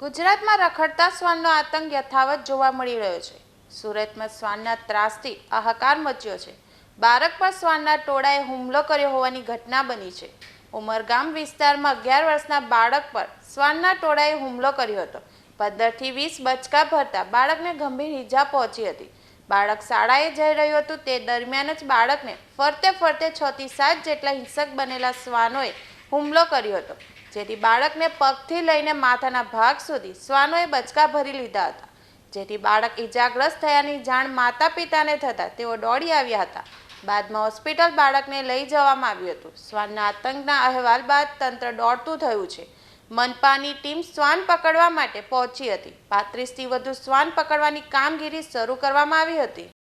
ગુજરાતમાં રખડતા શ્વાનનો આતંક યથાવત જોવા મળી રહ્યો છે. સુરતમાં શ્વાનના ત્રાસથી હાહાકાર મચ્યો છે. બાળક પર શ્વાનના ટોળાએ હુમલો કર્યો હોવાની ઘટના બની છે. ઉમરગામ વિસ્તારમાં અગિયાર વર્ષના બાળક પર શ્વાનના ટોળાએ હુમલો કર્યો હતો. પંદરથી વીસ બચકા ભરતા બાળકને ગંભીર ઈજા પહોંચી હતી. બાળક શાળાએ જઈ રહ્યું હતું તે દરમિયાન જ બાળકને ફરતે ફરતે છ થી સાત જેટલા હિંસક બનેલા શ્વાનોએ હુમલો કર્યો હતો, જેથી બાળકને પગથી લઈને માથાના ભાગ સુધી શ્વાનોએ બચકા ભરી લીધા હતા. જેથી બાળક ઈજાગ્રસ્ત થયાની જાણ માતા પિતાને થતાં તેઓ દોડી આવ્યા હતા. બાદમાં હોસ્પિટલ બાળકને લઈ જવામાં આવ્યું હતું. શ્વાનના આતંકના અહેવાલ બાદ તંત્ર દોડતું થયું છે. મનપાની ટીમ શ્વાન પકડવા માટે પહોંચી હતી. પાંત્રીસથી વધુ શ્વાન પકડવાની કામગીરી શરૂ કરવામાં આવી હતી.